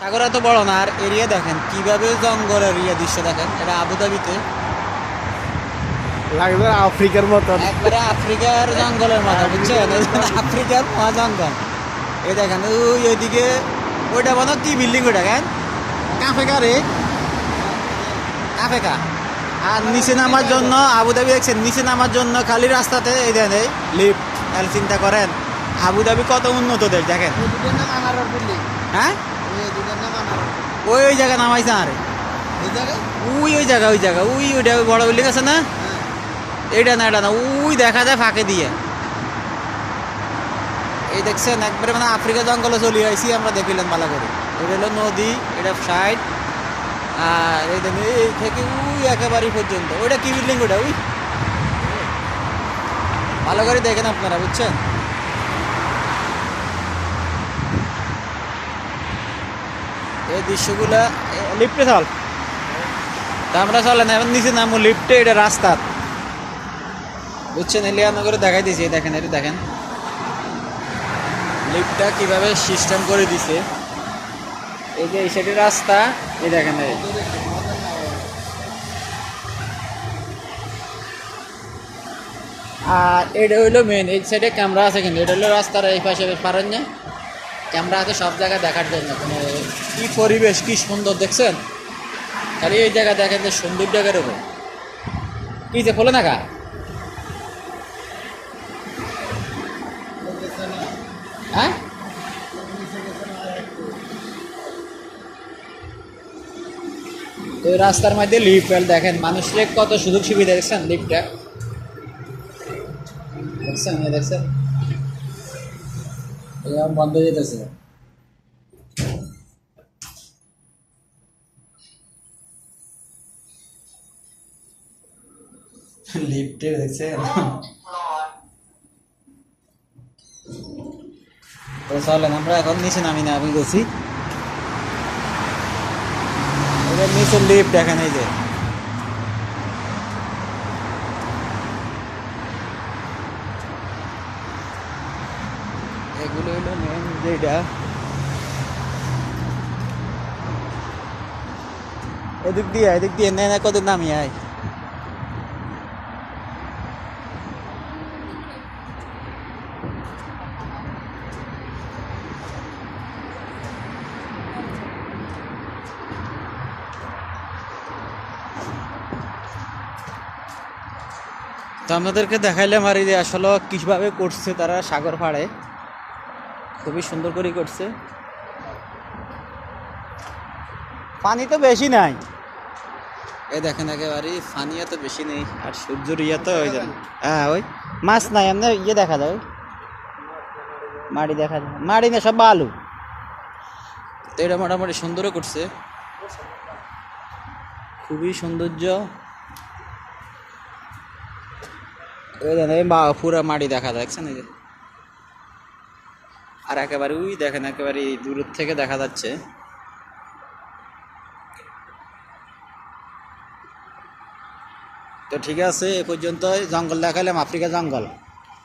সাগর এত বড় না আর এরিয়া দেখেন কীভাবে জঙ্গল এরিয়া দৃশ্য দেখেন এটা আবুধাবিতে। লাগবে আফ্রিকার মতন। একবারে আফ্রিকার জঙ্গলের মতো বুঝছেন? আফ্রিকার মহা জঙ্গল এই দেখেন ওই ওইদিকে ওইটা বলো কি বিল্ডিং ওটা কেন? কাফেকা রে। কাফেকা আর নিচে নামার জন্য আবুধাবি দেখছেন নিচে নামার জন্য খালি রাস্তাতে এই দেন এই লিফট তাহলে চিন্তা করেন। আবুধাবি কত উন্নত দেশ দেখেন। হ্যাঁ? ওই ওই জায়গা নামাইছে আরে। ওই ওই জায়গা ওই জায়গা ওই ওইটা বড় বিল্ডিং আছে না? এইটা না এটা না ওই দেখা যায় ফাঁকে দিয়ে। এই দেখছেন একবারে মানে আফ্রিকা জঙ্গলে চলে আইসি আমরা দেখিলাম ভালো করে। এটা হলো নদী এটা সাইড। আর এই দেখেন এই থেকে ওই একেবারে পর্যন্ত। ওইটা কি বিল্ডিং ওটা? ওই। ভালো করে দেখেন আপনারা বুঝছেন? এই দৃশ্যগুলা লিফটে চল। আমরা চলে না এবার নিচে নামো লিফটে, এটা রাস্তা। বুঝছেন, এলিয়ানগরে দেখাই দিয়েছি দেখেন, এটা দেখেন। লিফটটা কীভাবে সিস্টেম করে দিছে। এই যে, এই সাইডের রাস্তা, এই দেখেন আর এটা হইল মেন এই সাইডে ক্যামেরা আছে কিন্তু, এটা হলো রাস্তার এই পাশে পারেন না? ক্যামেরা আছে সব জায়গায় দেখার জন্য মানে কী পরিবেশ, কী সুন্দর, দেখছেন? খালি এই জায়গা দেখেন যে সুন্দর জায়গার উপর। কি যে খোলে না হ্যাঁ? তো রাস্তার মধ্যে লিফট দেখেন, মানুষের কত সুযোগ সুবিধা দেখছেন লিফটটা দেখছেন? দেখছেন? এরকম বন্ধ হয়ে যেতেছে। লিফটে দেখছেন তো চলেন, আমরা এখন নিচে নামি না, আমি গেছি। নিচে লিফট দেখেন এই যে। এগুলো হলো মেন যেটা। এদিক দিয়ে এদিক দিয়ে নেয় না, কত নামি আয়। তো আমাদেরকে দেখাইলাম আর এই আসলে কীভাবে করছে তারা সাগর পাড়ে। খুবই সুন্দর করে করছে। পানি তো বেশি নাই। এই দেখেন একেবারে পানি এত বেশি নেই। আর সূর্যর ইয়ে তো ওই জন্য হ্যাঁ ওই মাছ নাই এমনি ইয়ে দেখা যায়। মাড়ি দেখা যায়। মাড়ি না সব বালু। তো এটা মোটামুটি সুন্দরও করছে। খুবই সৌন্দর্য। ওই দেখেন এই মা- পুরা মাটি দেখা যায় দেখছেন এই যে? আর একেবারে ওই দেখেন, একেবারে দূরের থেকে দেখা যাচ্ছে। তো ঠিক আছে, এ পর্যন্ত জঙ্গল দেখালাম আফ্রিকা জঙ্গল।